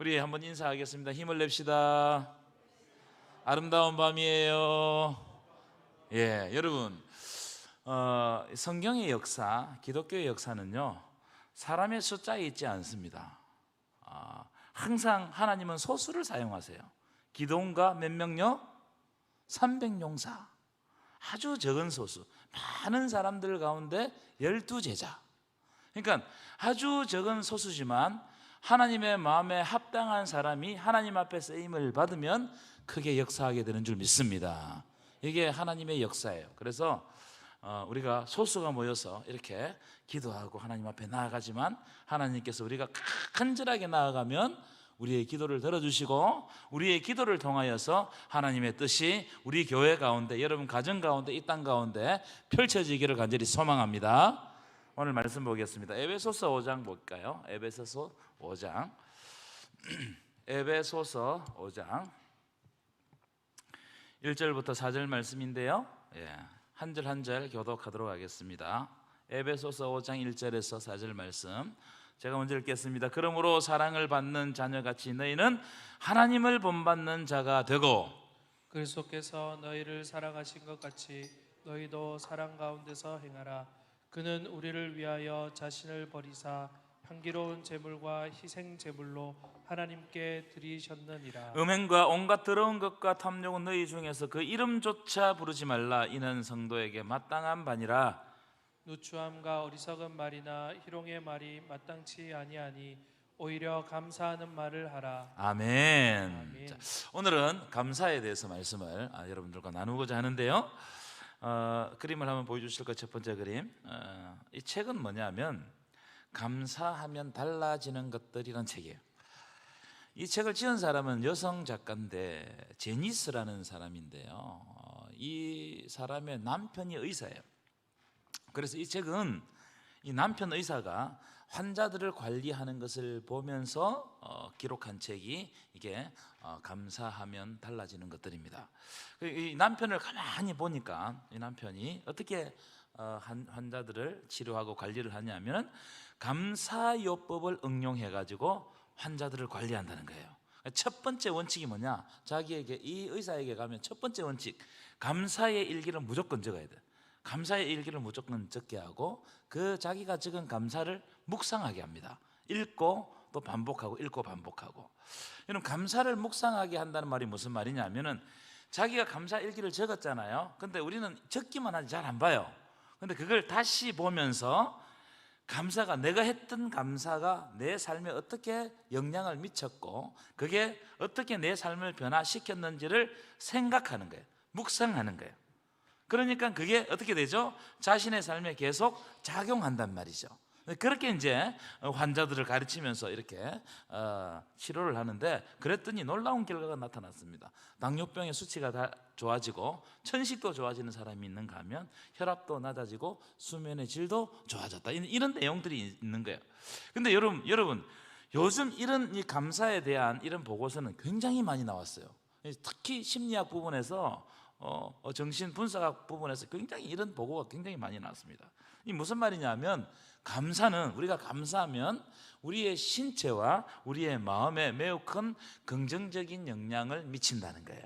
우리 한번 인사하겠습니다. 힘을 냅시다. 아름다운 밤이에요. 예, 여러분, 어, 성경의 역사, 기독교의 역사는요, 사람의 숫자에 있지 않습니다. 아, 항상 하나님은 소수를 사용하세요. 기도원과 몇 명요? 300용사. 아주 적은 소수. 많은 사람들 가운데 열두 제자. 그러니까 아주 적은 소수지만 하나님의 마음에 합당한 사람이 하나님 앞에 쓰임을 받으면 크게 역사하게 되는 줄 믿습니다. 이게 하나님의 역사예요. 그래서 어, 우리가 소수가 모여서 이렇게 기도하고 하나님 앞에 나아가지만 하나님께서 우리가 간절하게 나아가면 우리의 기도를 들어주시고 우리의 기도를 통하여서 하나님의 뜻이 우리 교회 가운데 여러분 가정 가운데 이 땅 가운데 펼쳐지기를 간절히 소망합니다. 오늘 말씀 보겠습니다. 에베소서 5장 볼까요? 에베소서 5장. 에베소서 5장 1절부터 4절 말씀인데요. 예. 한절 한 절 교독하도록 하겠습니다. 에베소서 5장 1절에서 4절 말씀. 제가 먼저 읽겠습니다. 그러므로 사랑을 받는 자녀같이 너희는 하나님을 본받는 자가 되고 그리스도께서 너희를 사랑하신 것 같이 너희도 사랑 가운데서 행하라. 그는 우리를 위하여 자신을 버리사 향기로운 제물과 희생 제물로 하나님께 드리셨느니라. 음행과 온갖 더러운 것과 탐욕은 너희 중에서 그 이름조차 부르지 말라 이는 성도에게 마땅한 바니라 누추함과 어리석은 말이나 희롱의 말이 마땅치 아니하니 오히려 감사하는 말을 하라. 아멘. 아멘. 자, 오늘은 감사에 대해서 말씀을 아, 여러분들과 나누고자 하는데요. 어, 그림을 한번 보여주실 것첫 번째 그림. 어, 이 책은 뭐냐면 감사하면 달라지는 것들이란 책이에요. 이 책을 지은 사람은 여성 작가인데 제니스라는 사람인데요. 어, 이 사람의 남편이 의사예요. 그래서 이 책은 이 남편 의사가 환자들을 관리하는 것을 보면서 어, 기록한 책이 이게 어, 감사하면 달라지는 것들입니다. 그이 남편을 가만히 보니까 이 남편이 어떻게 어, 한- 환자들을 치료하고 관리를 하냐면은 감사요법을 응용해 가지고 환자들을 관리한다는 거예요. 첫 번째 원칙이 뭐냐? 자기에게 이 의사에게 가면 첫 번째 원칙 감사의 일기를 무조건 적어야 돼. 감사의 일기를 무조건 적게 하고 그 자기가 적은 감사를 묵상하게 합니다. 읽고 또 반복하고 읽고 반복하고. 이런 감사를 묵상하게 한다는 말이 무슨 말이냐면은 자기가 감사 일기를 적었잖아요. 근데 우리는 적기만 하지 잘 안 봐요. 근데 그걸 다시 보면서 감사가 내가 했던 감사가 내 삶에 어떻게 영향을 미쳤고 그게 어떻게 내 삶을 변화시켰는지를 생각하는 거예요. 묵상하는 거예요. 그러니까 그게 어떻게 되죠? 자신의 삶에 계속 작용한단 말이죠. 그렇게 이제 환자들을 가르치면서 이렇게 어, 치료를 하는데 그랬더니 놀라운 결과가 나타났습니다. 당뇨병의 수치가 다 좋아지고 천식도 좋아지는 사람이 있는가 하면 혈압도 낮아지고 수면의 질도 좋아졌다. 이런- 내용들이 있는 거예요. 근데 여러분, 여러분 요즘 이런 이 감사에 대한 이런 보고서는 굉장히 많이 나왔어요. 특히 심리학 부분에서 어, 어, 정신 분석학 부분에서 굉장히 이런 보고가 굉장히 많이 나왔습니다. 이 무슨 말이냐면 감사는 우리가 감사하면 우리의 신체와 우리의 마음에 매우 큰 긍정적인 영향을 미친다는 거예요.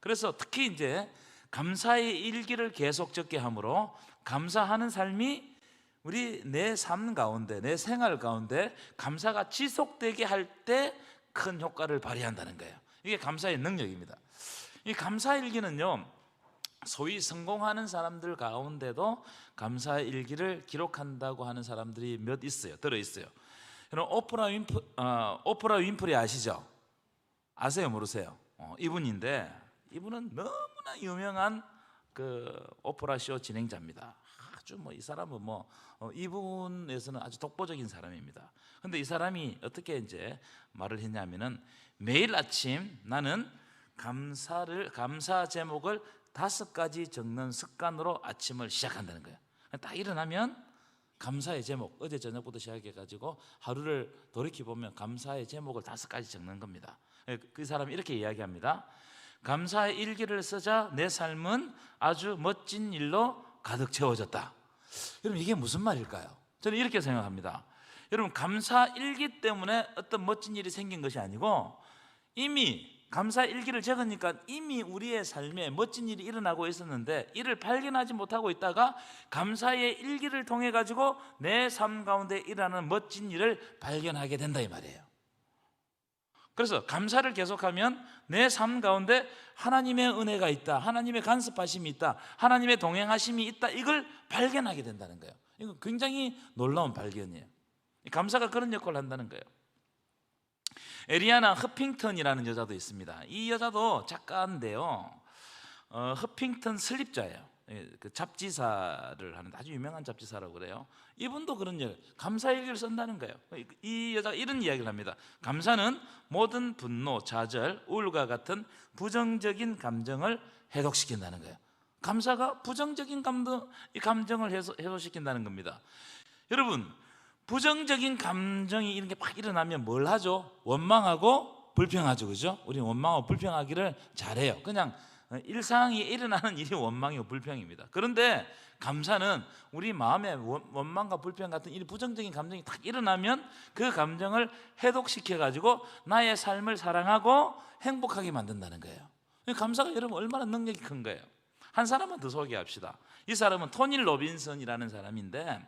그래서 특히 이제 감사의 일기를 계속 적게 함으로 감사하는 삶이 우리 내 삶 가운데 내 생활 가운데 감사가 지속되게 할 때 큰 효과를 발휘한다는 거예요. 이게 감사의 능력입니다. 이 감사 일기는요. 소위 성공하는 사람들 가운데도 감사 일기를 기록한다고 하는 사람들이 몇 있어요. 들어 있어요. 여러분 오프라 윈프 어, 오프라 윈프리 아시죠? 아세요, 모르세요? 어, 이분인데 이분은 너무나 유명한 그 오프라 쇼 진행자입니다. 아주 뭐 이 사람은 뭐 어, 이분에서는 아주 독보적인 사람입니다. 근데 이 사람이 어떻게 이제 말을 했냐면은 매일 아침 나는 감사를 감사 제목을 다섯 가지 적는 습관으로 아침을 시작한다는 거예요. 딱 일어나면 감사의 제목 어제 저녁부터 시작해 가지고 하루를 돌이켜 보면 감사의 제목을 다섯 가지 적는 겁니다. 그 사람이 이렇게 이야기합니다. 감사의 일기를 쓰자 내 삶은 아주 멋진 일로 가득 채워졌다. 여러분 이게 무슨 말일까요? 저는 이렇게 생각합니다. 여러분 감사 일기 때문에 어떤 멋진 일이 생긴 것이 아니고 이미 감사 일기를 적으니까 이미 우리의 삶에 멋진 일이 일어나고 있었는데 이를 발견하지 못하고 있다가 감사의 일기를 통해 가지고 내 삶 가운데 일어나는 멋진 일을 발견하게 된다 이 말이에요. 그래서 감사를 계속하면 내 삶 가운데 하나님의 은혜가 있다. 하나님의 간섭하심이 있다. 하나님의 동행하심이 있다. 이걸 발견하게 된다는 거예요. 이거 굉장히 놀라운 발견이에요. 감사가 그런 역할을 한다는 거예요. 에리아나 허핑턴이라는 여자도 있습니다. 이 여자도 작가인데요. 어, 허핑턴 슬립자예요. 예, 그 잡지사를 하는 아주 유명한 잡지사라고 그래요. 이분도 그런 일, 감사 일기를 쓴다는 거예요. 이- 이 여자가 이런 이야기를 합니다. 감사는 모든 분노, 좌절, 우울과 같은 부정적인 감정을 해독시킨다는 거예요. 감사가 부정적인 감정, 이 감정을 해소, 해소시킨다는 겁니다. 여러분, 부정적인 감정이 이런 게 막 일어나면 뭘 하죠? 원망하고 불평하죠, 그죠? 우리 원망하고 불평하기를 잘해요. 그냥 일상이 일어나는 일이 원망이고 불평입니다. 그런데 감사는 우리 마음에 원- 원망과 불평 같은 이 부정적인 감정이 딱 일어나면 그 감정을 해독시켜 가지고 나의 삶을 사랑하고 행복하게 만든다는 거예요. 감사가 여러분 얼마나 능력이 큰 거예요. 한 사람만 더 소개합시다. 이 사람은 토니 로빈슨이라는 사람인데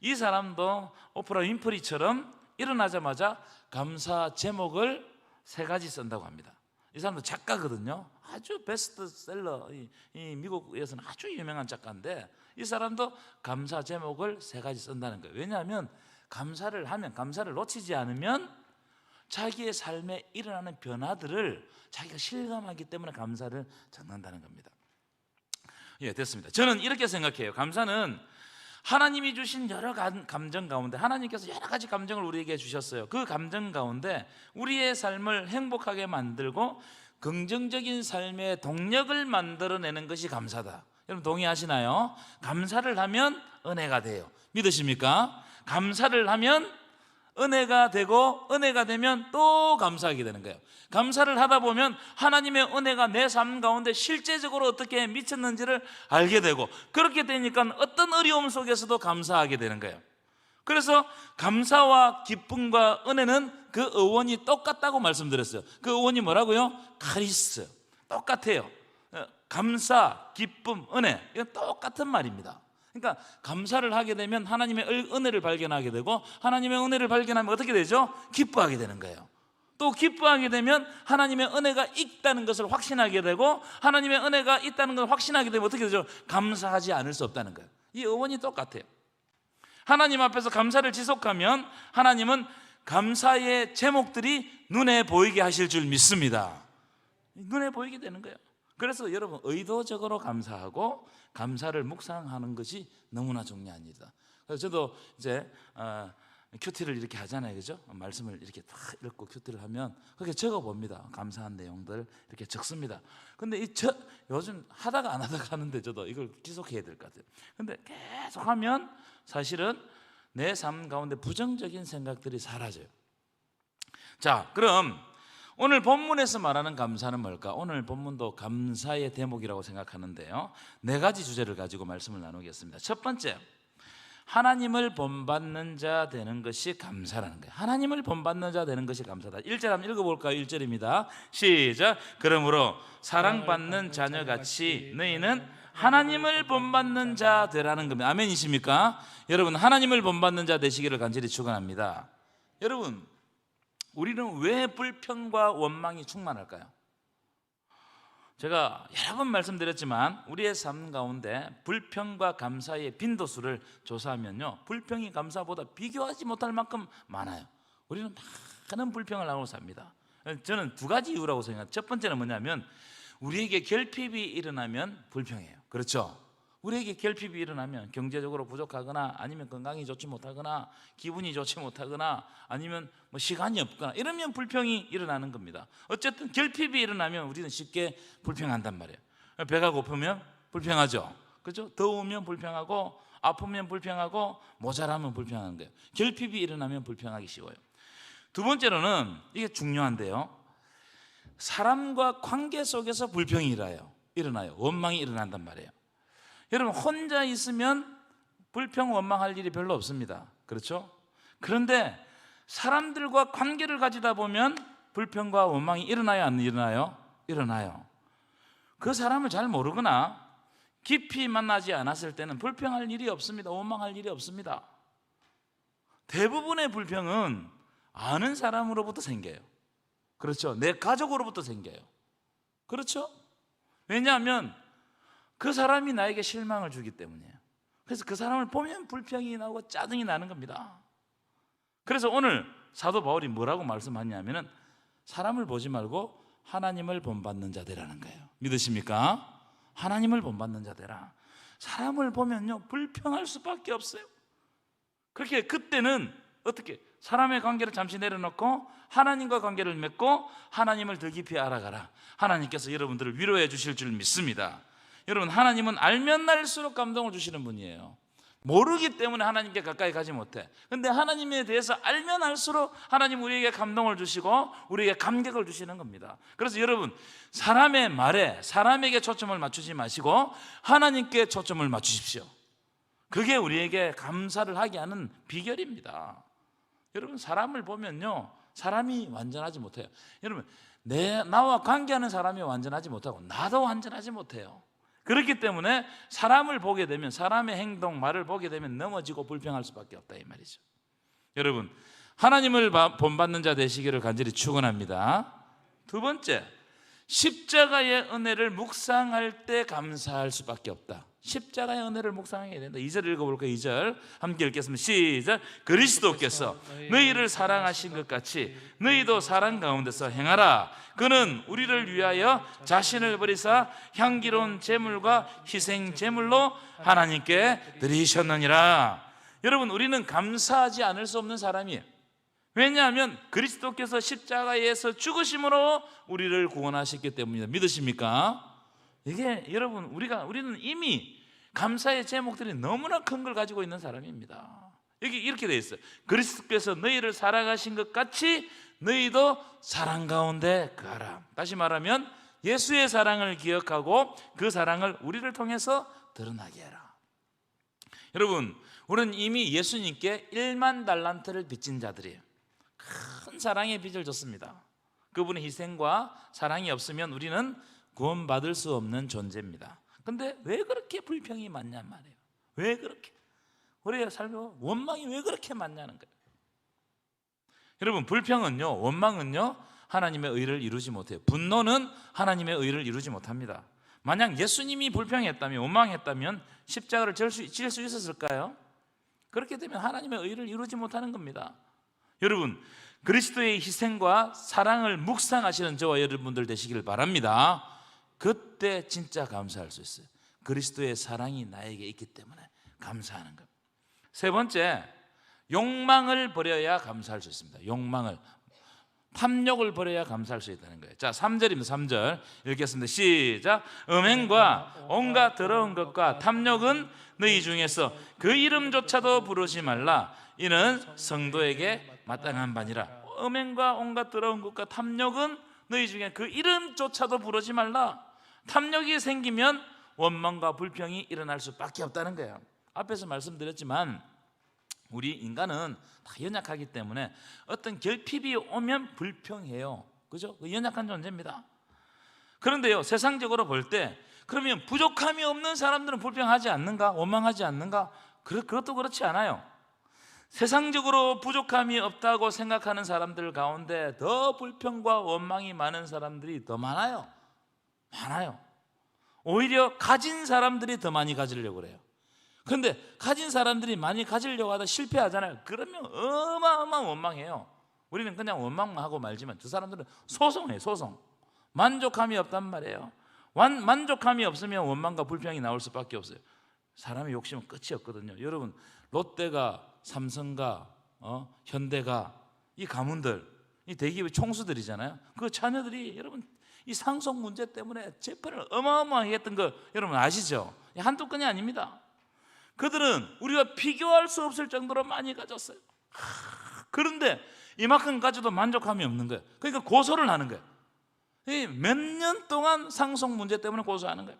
이 사람도 오프라 윈프리처럼 일어나자마자 감사 제목을 세 가지 쓴다고 합니다. 이 사람도 작가거든요. 아주 베스트셀러, 이, 이 미국에서는 아주 유명한 작가인데 이 사람도 감사 제목을 세 가지 쓴다는 거예요. 왜냐하면 감사를 하면 감사를 놓치지 않으면 자기의 삶에 일어나는 변화들을 자기가 실감하기 때문에 감사를 적는다는 겁니다. 예, 됐습니다. 저는 이렇게 생각해요. 감사는 하나님이 주신 여러 감- 감정 가운데 하나님께서 여러 가지 감정을 우리에게 주셨어요. 그 감정 가운데 우리의 삶을 행복하게 만들고 긍정적인 삶의 동력을 만들어내는 것이 감사다. 여러분 동의하시나요? 감사를 하면 은혜가 돼요. 믿으십니까? 감사를 하면 은혜가 되고 은혜가 되면 또 감사하게 되는 거예요. 감사를 하다 보면 하나님의 은혜가 내 삶 가운데 실제적으로 어떻게 미쳤는지를 알게 되고 그렇게 되니까 어떤 어려움 속에서도 감사하게 되는 거예요. 그래서 감사와 기쁨과 은혜는 그 어원이 똑같다고 말씀드렸어요. 그 어원이 뭐라고요? 카리스. 똑같아요. 어, 감사, 기쁨, 은혜. 이건 똑같은 말입니다. 그러니까 감사를 하게 되면 하나님의 을- 은혜를 발견하게 되고 하나님의 은혜를 발견하면 어떻게 되죠? 기뻐하게 되는 거예요. 또 기뻐하게 되면 하나님의 은혜가 있다는 것을 확신하게 되고 하나님의 은혜가 있다는 것을 확신하게 되면 어떻게 되죠? 감사하지 않을 수 없다는 거예요. 이 어원이 똑같아요. 하나님 앞에서 감사를 지속하면 하나님은 감사의 제목들이 눈에 보이게 하실 줄 믿습니다. 눈에 보이게 되는 거예요. 그래서 여러분 의도적으로 감사하고 감사를 묵상하는 것이 너무나 중요한 일이다. 그래서 저도 이제 어, 큐티를 이렇게 하잖아요, 그죠? 말씀을 이렇게 다 읽고 큐티를 하면 그렇게 적어 봅니다. 감사한 내용들 이렇게 적습니다. 근데 이 저, 요즘 하다가 안 하다가 하는데 저도 이걸 지속해야 될 것 같아요. 근데 계속 하면 사실은 내 삶 가운데 부정적인 생각들이 사라져요. 자, 그럼 오늘 본문에서 말하는 감사는 뭘까? 오늘 본문도 감사의 대목이라고 생각하는데요. 네 가지 주제를 가지고 말씀을 나누겠습니다. 첫 번째, 하나님을 본받는 자 되는 것이 감사라는 거예요. 하나님을 본받는 자 되는 것이 감사다. 1절 한번 읽어볼까요? 1절입니다. 시작. 그러므로 사랑받는 자녀같이 너희는 하나님을 본받는 자 되라는 겁니다. 아멘이십니까? 여러분 하나님을 본받는 자 되시기를 간절히 축원합니다. 여러분 우리는 왜 불평과 원망이 충만할까요? 제가 여러 번 말씀드렸지만 우리의 삶 가운데 불평과 감사의 빈도수를 조사하면요 불평이 감사보다 비교하지 못할 만큼 많아요 우리는 많은 불평을 하고 삽니다 저는 두 가지 이유라고 생각합니다 첫 번째는 뭐냐면 우리에게 결핍이 일어나면 불평해요 그렇죠? 우리에게 결핍이 일어나면 경제적으로 부족하거나 아니면 건강이 좋지 못하거나 기분이 좋지 못하거나 아니면 뭐 시간이 없거나 이러면 불평이 일어나는 겁니다. 어쨌든 결핍이 일어나면 우리는 쉽게 불평한단 말이에요. 배가 고프면 불평하죠. 그죠? 더우면 불평하고 아프면 불평하고 모자라면 불평하는 거예요. 결핍이 일어나면 불평하기 쉬워요. 두 번째로는 이게 중요한데요. 사람과 관계 속에서 불평이 일어나요. 일어나요. 원망이 일어난단 말이에요. 여러분 혼자 있으면 불평 원망할 일이 별로 없습니다. 그렇죠? 그런데 사람들과 관계를 가지다 보면 불평과 원망이 일어나요, 안 일어나요? 일어나요. 그 사람을 잘 모르거나 깊이 만나지 않았을 때는 불평할 일이 없습니다. 원망할 일이 없습니다. 대부분의 불평은 아는 사람으로부터 생겨요. 그렇죠. 내 가족으로부터 생겨요. 그렇죠? 왜냐하면 그 사람이 나에게 실망을 주기 때문이에요. 그래서 그 사람을 보면 불평이 나고 짜증이 나는 겁니다. 그래서 오늘 사도 바울이 뭐라고 말씀하냐면은 사람을 보지 말고 하나님을 본받는 자들라는 거예요. 믿으십니까? 하나님을 본받는 자들아. 사람을 보면요 불평할 수밖에 없어요. 그렇게 그때는 어떻게 사람의 관계를 잠시 내려놓고 하나님과 관계를 맺고 하나님을 더 깊이 알아가라. 하나님께서 여러분들을 위로해 주실 줄 믿습니다. 여러분 하나님은 알면 알수록 감동을 주시는 분이에요. 모르기 때문에 하나님께 가까이 가지 못해. 근데 하나님에 대해서 알면 알수록 하나님 우리에게 감동을 주시고 우리에게 감격을 주시는 겁니다. 그래서 여러분 사람의 말에 사람에게 초점을 맞추지 마시고 하나님께 초점을 맞추십시오. 그게 우리에게 감사를 하게 하는 비결입니다. 여러분 사람을 보면요 사람이 완전하지 못해요. 여러분 내 나와 관계하는 사람이 완전하지 못하고 나도 완전하지 못해요. 그렇기 때문에 사람을 보게 되면 사람의 행동 말을 보게 되면 넘어지고 불평할 수밖에 없다 이 말이죠. 여러분 하나님을 바- 본받는 자 되시기를 간절히 축원합니다. 두 번째 십자가의 은혜를 묵상할 때 감사할 수밖에 없다. 십자가의 은혜를 묵상해야 된다. 2절 읽어볼까요? 2절 함께 읽겠습니다. 시작. 그리스도께서 너희를 사랑하신 것 같이 너희도 사랑 가운데서 행하라. 그는 우리를 위하여 자신을 버리사 향기로운 제물과 희생 제물로 하나님께 드리셨느니라. 여러분 우리는 감사하지 않을 수 없는 사람이에요. 왜냐하면 그리스도께서 십자가에서 죽으심으로 우리를 구원하셨기 때문입니다. 믿으십니까? 이게 여러분 우리가 우리는 이미 감사의 제목들이 너무나 큰 걸 가지고 있는 사람입니다. 여기 이렇게 돼 있어요. 그리스도께서 너희를 사랑하신 것 같이 너희도 사랑 가운데 가라. 다시 말하면 예수의 사랑을 기억하고 그 사랑을 우리를 통해서 드러나게 해라. 여러분, 우리는 이미 예수님께 1만 달란트를 빚진 자들이에요. 큰 사랑의 빚을 줬습니다. 그분의 희생과 사랑이 없으면 우리는 구원받을 수 없는 존재입니다. 근데 왜 그렇게 불평이 많냔 말이에요. 왜 그렇게? 우리의 삶에 원망이 왜 그렇게 많냐는 거예요. 여러분, 불평은요, 원망은요, 하나님의 의를 이루지 못해요. 분노는 하나님의 의를 이루지 못합니다. 만약 예수님이 불평했다면, 원망했다면 십자가를 질 수 있었을까요? 그렇게 되면 하나님의 의를 이루지 못하는 겁니다. 여러분, 그리스도의 희생과 사랑을 묵상하시는 저와 여러분들 되시길 바랍니다. 그때 진짜 감사할 수 있어요. 그리스도의 사랑이 나에게 있기 때문에 감사하는 겁니다. 세 번째, 욕망을 버려야 감사할 수 있습니다. 욕망을 탐욕을 버려야 감사할 수 있다는 거예요. 자, 3절입니다. 3절 읽겠습니다. 시작. 음행과 온갖 더러운 것과 탐욕은 너희 중에서 그 이름조차도 부르지 말라. 이는 성도에게 마땅한 바니라. 음행과 온갖 더러운 것과 탐욕은 너희 중에 그 이름조차도 부르지 말라. 탐욕이 생기면 원망과 불평이 일어날 수밖에 없다는 거예요. 앞에서 말씀드렸지만 우리 인간은 다 연약하기 때문에 어떤 결핍이 오면 불평해요. 그죠? 그 연약한 존재입니다. 그런데요, 세상적으로 볼 때 그러면 부족함이 없는 사람들은 불평하지 않는가? 원망하지 않는가? 그, 그것도 그렇지 않아요. 세상적으로 부족함이 없다고 생각하는 사람들 가운데 더 불평과 원망이 많은 사람들이 더 많아요. 많아요. 오히려 가진 사람들이 더 많이 가지려고 그래요. 근데 가진 사람들이 많이 가지려고 하다 실패하잖아요. 그러면 어마어마한 원망해요. 우리는 그냥 원망만 하고 말지만 저 사람들은 소송해 소송. 만족함이 없단 말이에요. 완, 만족함이 없으면 원망과 불평이 나올 수밖에 없어요. 사람의 욕심은 끝이 없거든요. 여러분 롯데가 삼성가 어, 현대가 이 가문들 이 대기업의 총수들이잖아요. 그 자녀들이 여러분 이 상속 문제 때문에 재판을 어마어마하게 했던 거 여러분 아시죠? 한두 건이 아닙니다. 그들은 우리가 비교할 수 없을 정도로 많이 가졌어요. 하, 그런데 이만큼 가져도 만족함이 없는 거예요. 그러니까 고소를 하는 거예요. 몇 년 동안 상속 문제 때문에 고소하는 거예요.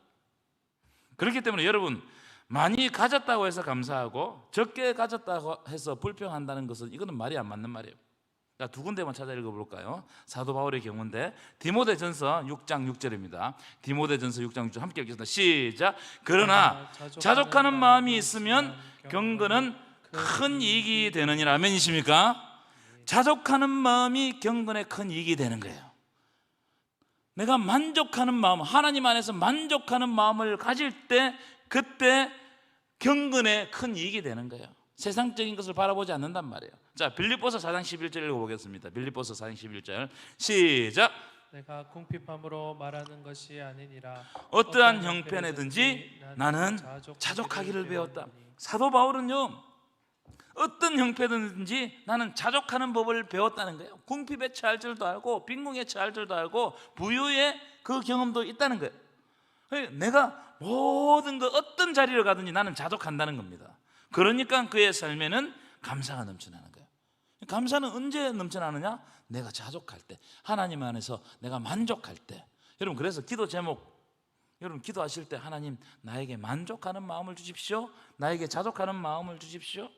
그렇기 때문에 여러분 많이 가졌다고 해서 감사하고 적게 가졌다고 해서 불평한다는 것은 이거는 말이 안 맞는 말이에요. 자, 두 군데만 찾아 읽어볼까요? 사도 바울의 경우인데 디모데전서 6장 6절입니다. 디모데전서 6장 6절 함께 읽겠습니다. 시작. 그러나 자족하는 마음이 있으면 경건은 큰 이익이 되느니라. 아멘이십니까? 자족하는 마음이 경건에 큰 이익이 되는 거예요. 내가 만족하는 마음, 하나님 안에서 만족하는 마음을 가질 때 그때 경건에 큰 이익이 되는 거예요. 세상적인 것을 바라보지 않는단 말이에요. 자, 빌립보서 4장 11절 읽어보겠습니다. 빌립보서 4장 11절 시작. 내가 궁핍함으로 말하는 것이 아니니라 어떠한 형편에든지 나는 자족하기를 배웠다. 사도 바울은요, 어떤 형편이든지 나는 자족하는 법을 배웠다는 거예요. 궁핍에 처할 줄도 알고 빈궁에 처할 줄도 알고 부유의 그 경험도 있다는 거예요. 그러니까 내가 모든 것 어떤 자리를 가든지 나는 자족한다는 겁니다. 그러니까 그의 삶에는 감사가 넘쳐나는 거예요. 감사는 언제 넘쳐나느냐? 내가 자족할 때, 하나님 안에서 내가 만족할 때. 여러분 그래서 기도 제목 여러분 기도하실 때 하나님 나에게 만족하는 마음을 주십시오. 나에게 자족하는 마음을 주십시오.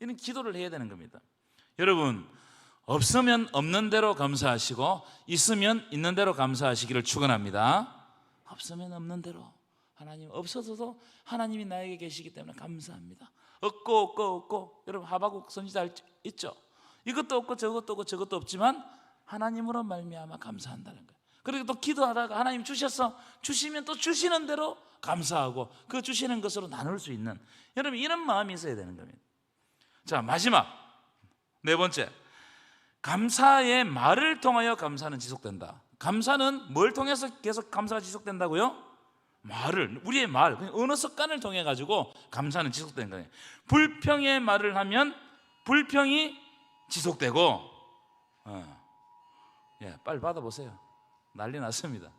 이런 기도를 해야 되는 겁니다. 여러분 없으면 없는 대로 감사하시고 있으면 있는 대로 감사하시기를 축원합니다. 없으면 없는 대로 하나님 없어서도 하나님이 나에게 계시기 때문에 감사합니다. 없고 없고 없고 여러분 하바국 선지자 있죠. 이것도 없고 저것도 없고 저것도 없지만 하나님으로 말미암아 감사한다는 거예요. 그리고 또 기도하다가 하나님 주셨어 주시면 또 주시는 대로 감사하고 그 주시는 것으로 나눌 수 있는 여러분 이런 마음이 있어야 되는 겁니다. 자 마지막 네 번째 감사의 말을 통하여 감사는 지속된다. 감사는 뭘 통해서 계속 감사가 지속된다고요? 말을 우리의 말 언어 습관을 통해 가지고 감사는 지속되는 거예요. 불평의 말을 하면 불평이 지속되고 어. 예, 빨리 받아보세요. 난리 났습니다.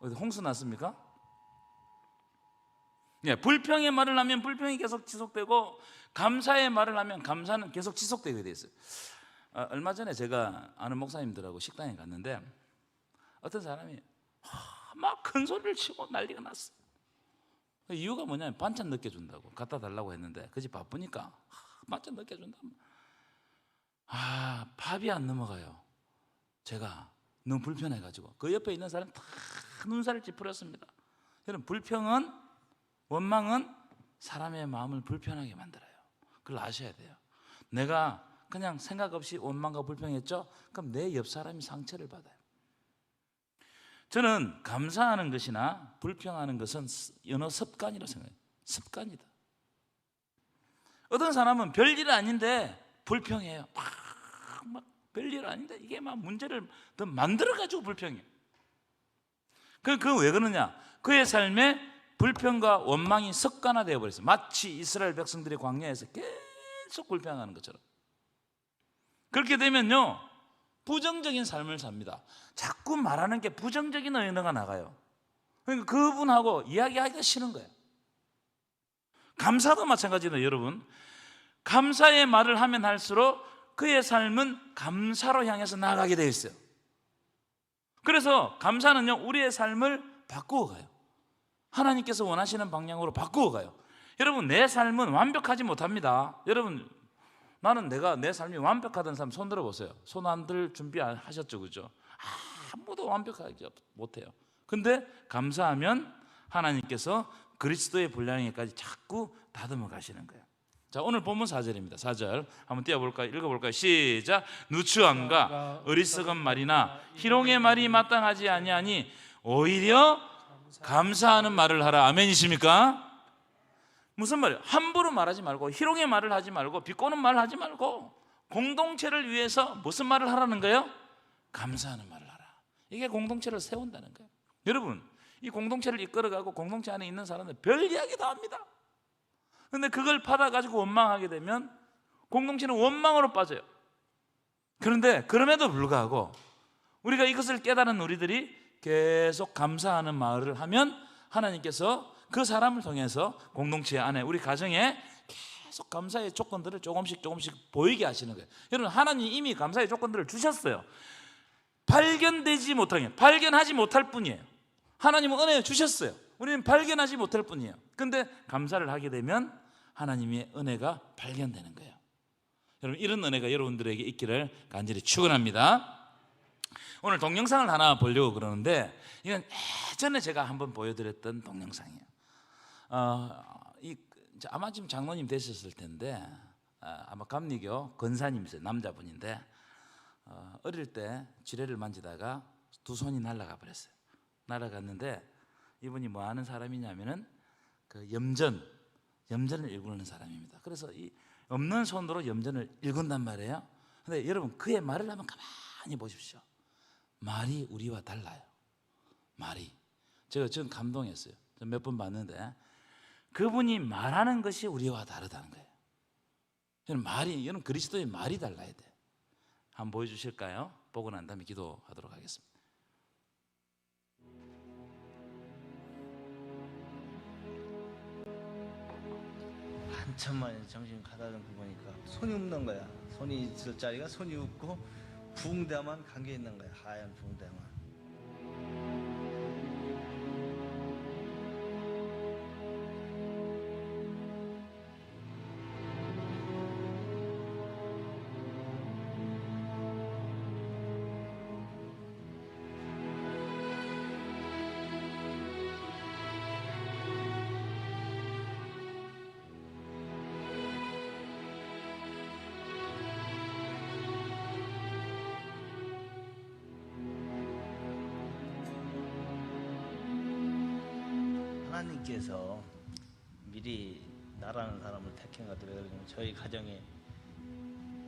어디 홍수 났습니까? 예, 불평의 말을 하면 불평이 계속 지속되고 감사의 말을 하면 감사는 계속 지속되게 돼 있어요. 아, 얼마 전에 제가 아는 목사님들하고 식당에 갔는데 어떤 사람이 막 큰 소리를 치고 난리가 났어. 이유가 뭐냐면 반찬 늦게 준다고 갖다 달라고 했는데 그지 바쁘니까 아, 반찬 늦게 준다. 아 밥이 안 넘어가요. 제가 너무 불편해가지고 그 옆에 있는 사람 다 눈살을 찌푸렸습니다. 여러분 불평은 원망은 사람의 마음을 불편하게 만들어요. 그걸 아셔야 돼요. 내가 그냥 생각 없이 원망과 불평했죠? 그럼 내 옆 사람이 상처를 받아요. 저는 감사하는 것이나 불평하는 것은 연어 습관이라고 생각해요. 습관이다. 어떤 사람은 별일 아닌데 불평해요. 막, 막 별일 아닌데 이게 막 문제를 더 만들어 가지고 불평해. 그그왜 그러냐? 그의 삶에 불평과 원망이 습관화되어 버렸어요. 마치 이스라엘 백성들이 광야에서 계속 불평하는 것처럼. 그렇게 되면요. 부정적인 삶을 삽니다. 자꾸 말하는 게 부정적인 언어가 나가요. 그러니까 그분하고 이야기하기가 싫은 거예요. 감사도 마찬가지다, 여러분. 감사의 말을 하면 할수록 그의 삶은 감사로 향해서 나아가게 되어 있어요. 그래서 감사는요, 우리의 삶을 바꾸어 가요. 하나님께서 원하시는 방향으로 바꾸어 가요. 여러분, 내 삶은 완벽하지 못합니다. 여러분, 나는 내가 내 삶이 완벽하던 사람 손 들어보세요. 손 안 들 준비 안 하셨죠, 그죠? 아무도 완벽하지 못해요. 근데 감사하면 하나님께서 그리스도의 분량에까지 자꾸 다듬어 가시는 거예요. 자, 오늘 본문 4절입니다. 4절 한번 띄워볼까요? 읽어볼까요? 시작. 누추함과 어리석은 말이나 희롱의 말이 마땅하지 아니하니 오히려 감사하는 말을 하라. 아멘이십니까? 무슨 말이에요? 함부로 말하지 말고 희롱의 말을 하지 말고 비꼬는 말을 하지 말고 공동체를 위해서 무슨 말을 하라는 거예요? 감사하는 말을 하라. 이게 공동체를 세운다는 거예요. 여러분, 이 공동체를 이끌어가고 공동체 안에 있는 사람들 별 이야기 다 합니다. 근데 그걸 받아가지고 원망하게 되면 공동체는 원망으로 빠져요. 그런데 그럼에도 불구하고 우리가 이것을 깨달은 우리들이 계속 감사하는 말을 하면 하나님께서 그 사람을 통해서 공동체 안에 우리 가정에 계속 감사의 조건들을 조금씩 조금씩 보이게 하시는 거예요. 여러분 하나님 이미 감사의 조건들을 주셨어요. 발견되지 못하게 발견하지 못할 뿐이에요. 하나님은 은혜 주셨어요. 우리는 발견하지 못할 뿐이에요. 근데 감사를 하게 되면 하나님의 은혜가 발견되는 거예요. 여러분 이런 은혜가 여러분들에게 있기를 간절히 축원합니다. 오늘 동영상을 하나 보려고 그러는데 이건 예전에 제가 한번 보여드렸던 동영상이에요. 어, 이 아마 지금 장로님 되셨을 텐데 아, 아마 감리교 권사님이세요 남자분인데 어, 어릴 때 지뢰를 만지다가 두 손이 날아가 버렸어요. 날아갔는데 이분이 뭐 하는 사람이냐면은 그 염전 염전을 일구는 사람입니다. 그래서 이 없는 손으로 염전을 일군단 말이에요. 근데 여러분 그의 말을 한번 가만히 보십시오. 말이 우리와 달라요. 말이 제가 전 감동했어요. 몇 번 봤는데 그분이 말하는 것이 우리와 다르다는 거예요. 말이 이는 그리스도의 말이 달라야 돼. 한번 보여주실까요? 보고 난 다음에 기도하도록 하겠습니다. 한참 만에 정신 가다듬고 보니까 손이 없는 거야. 손이 있을 자리가 손이 없고 붕대만 감겨 있는 거야. 하얀 붕대만. 하나님께서 미리 나라는 사람을 택한 것 같아요. 저희 가정에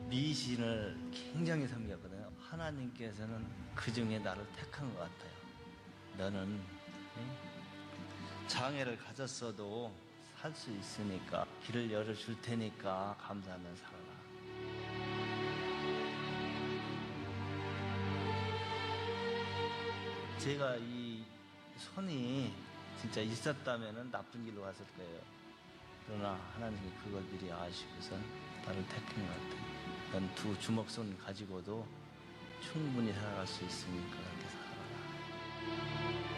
미신을 굉장히 섬겼거든요. 하나님께서는 그 중에 나를 택한 것 같아요. 너는 응? 장애를 가졌어도 살 수 있으니까 길을 열어줄 테니까 감사하며 살아라. 제가 이 손이 진짜 있었다면 나쁜 길로 갔을 거예요. 그러나 하나님이 그걸 미리 아시고선 나를 택한 것 같아요. 넌두 주먹손 가지고도 충분히 살아갈 수 있으니까 그렇게 살아라.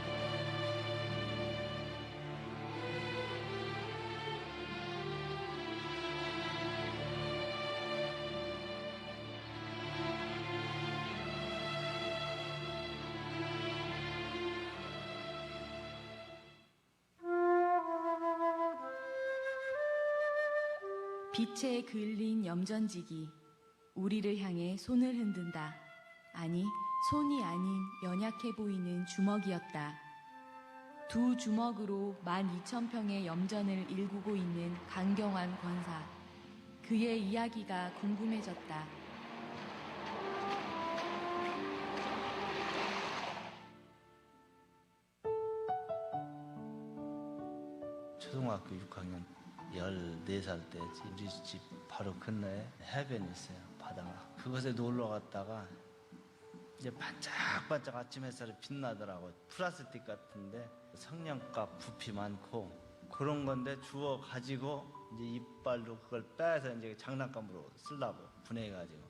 빛에 그을린 염전지기 우리를 향해 손을 흔든다. 아니 손이 아닌 연약해 보이는 주먹이었다. 두 주먹으로 만 이천 평의 염전을 일구고 있는 강경환 권사. 그의 이야기가 궁금해졌다. 초등학교 6학년 14살 때 우리 집 바로 건너에 해변이 있어요. 바다가. 그곳에 놀러 갔다가 이제 반짝반짝 아침 햇살이 빛나더라고. 플라스틱 같은데 성냥가 부피 많고 그런 건데 주워 가지고 이제 이빨로 그걸 빼서 이제 장난감으로 쓰려고 분해해 가지고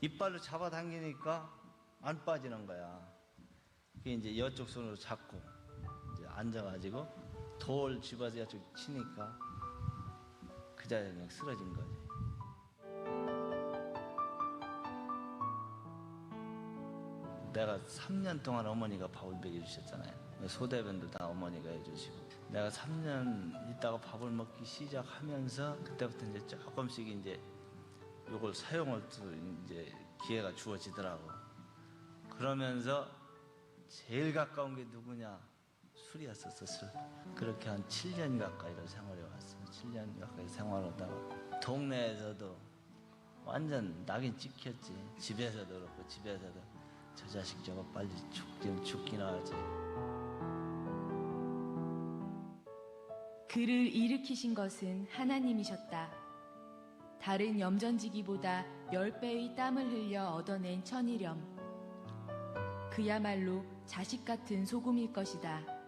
이빨로 잡아당기니까 안 빠지는 거야. 그게 이제 이쪽 손으로 잡고 이제 앉아가지고 돌 집어서 이쪽 치니까 그 자리에 그냥 쓰러진 거지. 내가 3년 동안 어머니가 밥을 먹여주셨잖아요. 소대변도 다 어머니가 해주시고. 내가 3년 있다가 밥을 먹기 시작하면서 그때부터 이제 조금씩 이제 요걸 사용할 수 이제 기회가 주어지더라고. 그러면서 제일 가까운 게 누구냐? 술. 그렇게 한 7년 가까이로 생활해 왔어. 7년 가까이 생활하다가 동네에서도 완전 낙인 찍혔지. 집에서도 그렇고 집에서도 저 자식 저거 빨리 죽긴 죽기나 하지. 그를 일으키신 것은 하나님이셨다. 다른 염전지기보다 열 배의 땀을 흘려 얻어낸 천일염. 그야말로 자식 같은 소금일 것이다.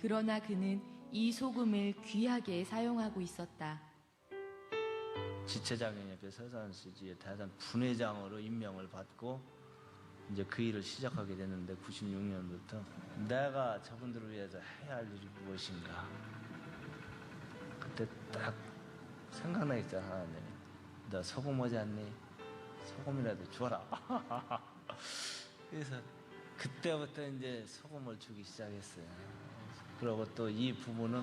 그러나 그는 이 소금을 귀하게 사용하고 있었다. 지체장애협회 서산시지의 대단 분회장으로 임명을 받고 이제 그 일을 시작하게 됐는데 96년부터 내가 저분들을 위해서 해야 할 일이 무엇인가 그때 딱 생각나 있잖아 하나님 너 소금 오지 않니? 소금이라도 주어라 그래서 그때부터 이제 소금을 주기 시작했어요 그리고 또 이 부분은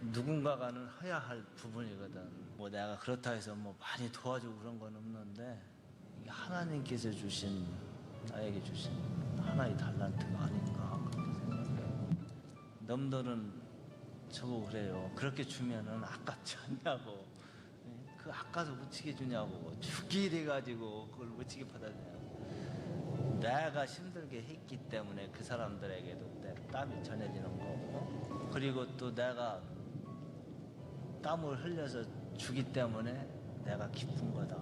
누군가가는 해야 할 부분이거든. 뭐 내가 그렇다 해서 뭐 많이 도와주고 그런 건 없는데 하나님께서 주신 나에게 주신 하나의 달란트가 아닌가 그렇게 생각해요. 넘들은 저보고 그래요. 그렇게 주면은 아깝지 않냐고. 예? 그 아까서 묻히게 주냐고. 죽기 돼가지고 그걸 묻히게 받아들냐고 내가 힘들게 했기 때문에 그 사람들에게도 내 땀이 전해지는 거고 그리고 또 내가 땀을 흘려서 주기 때문에 내가 기쁜 거다.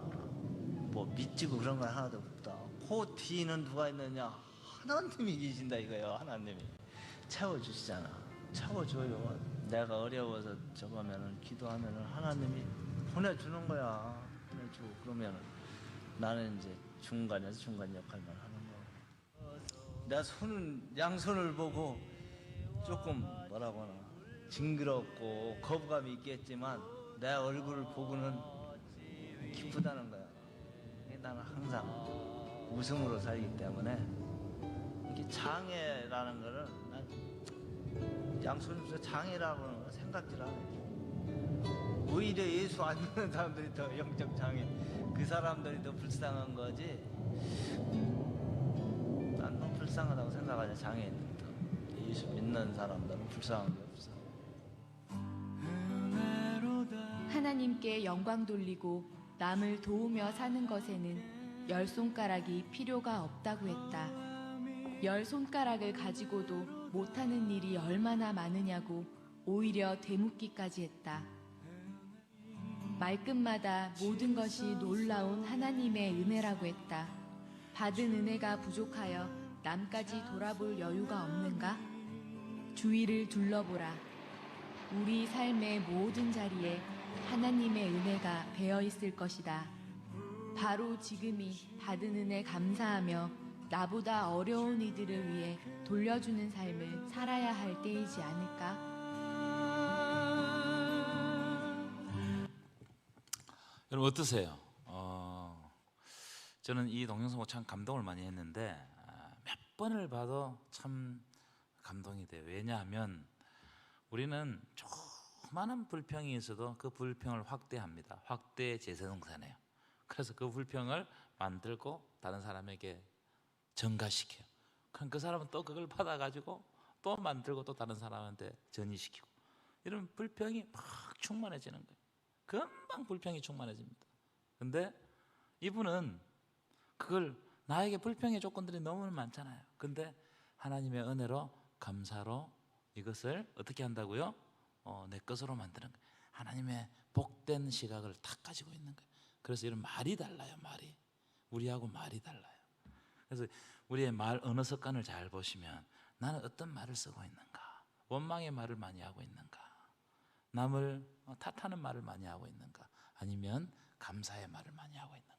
뭐 믿지고 그런 건 하나도 없다. 그 뒤는 누가 있느냐? 하나님이 계신다 이거예요 하나님이. 채워주시잖아. 채워줘요. 내가 어려워서 저거면은 기도하면은 하나님이 보내주는 거야. 보내주고 그러면은 나는 이제 중간에서 중간 역할만 거야 내 손은 양손을 보고 조금 뭐라고 하나 징그럽고 거부감이 있겠지만 내 얼굴을 보고는 기쁘다는 거야. 나는 항상 웃음으로 살기 때문에. 이게 장애라는 거를 난 양손에서 장애라고 하는 걸 생각질 안 해. 오히려 예수 안 믿는 사람들이 더 영적 장애 그 사람들이 더 불쌍한 거지 불쌍하다고 생각하지 장애인들도 예수 믿는 사람들은 불쌍한 게 없어 하나님께 영광 돌리고 남을 도우며 사는 것에는 열 손가락이 필요가 없다고 했다. 열 손가락을 가지고도 못하는 일이 얼마나 많으냐고 오히려 되묻기까지 했다. 말끝마다 모든 것이 놀라운 하나님의 은혜라고 했다. 받은 은혜가 부족하여 남까지 돌아볼 여유가 없는가? 주위를 둘러보라. 우리 삶의 모든 자리에 하나님의 은혜가 배어 있을 것이다. 바로 지금이 받은 은혜 감사하며 나보다 어려운 이들을 위해 돌려주는 삶을 살아야 할 때이지 않을까? 여러분 어떠세요? 어, 저는 이 동영상 참 감동을 많이 했는데 번을 봐도 참 감동이 돼요. 왜냐하면 우리는 조그마한 불평이 있어도 그 불평을 확대합니다. 확대 재생산해요. 그래서 그 불평을 만들고 다른 사람에게 전가시켜요. 그럼 그 사람은 또 그걸 받아가지고 또 만들고 또 다른 사람한테 전이시키고 이런 불평이 막 충만해지는 거예요. 금방 불평이 충만해집니다. 근데 이분은 그걸 나에게 불평의 조건들이 너무 많잖아요. 근데 하나님의 은혜로 감사로 이것을 어떻게 한다고요? 어, 내 것으로 만드는 거예요. 하나님의 복된 시각을 다 가지고 있는 거예요. 그래서 이런 말이 달라요, 말이. 우리하고 말이 달라요. 그래서 우리의 말 언어 습관을 잘 보시면 나는 어떤 말을 쓰고 있는가? 원망의 말을 많이 하고 있는가? 남을 탓하는 말을 많이 하고 있는가? 아니면 감사의 말을 많이 하고 있는가?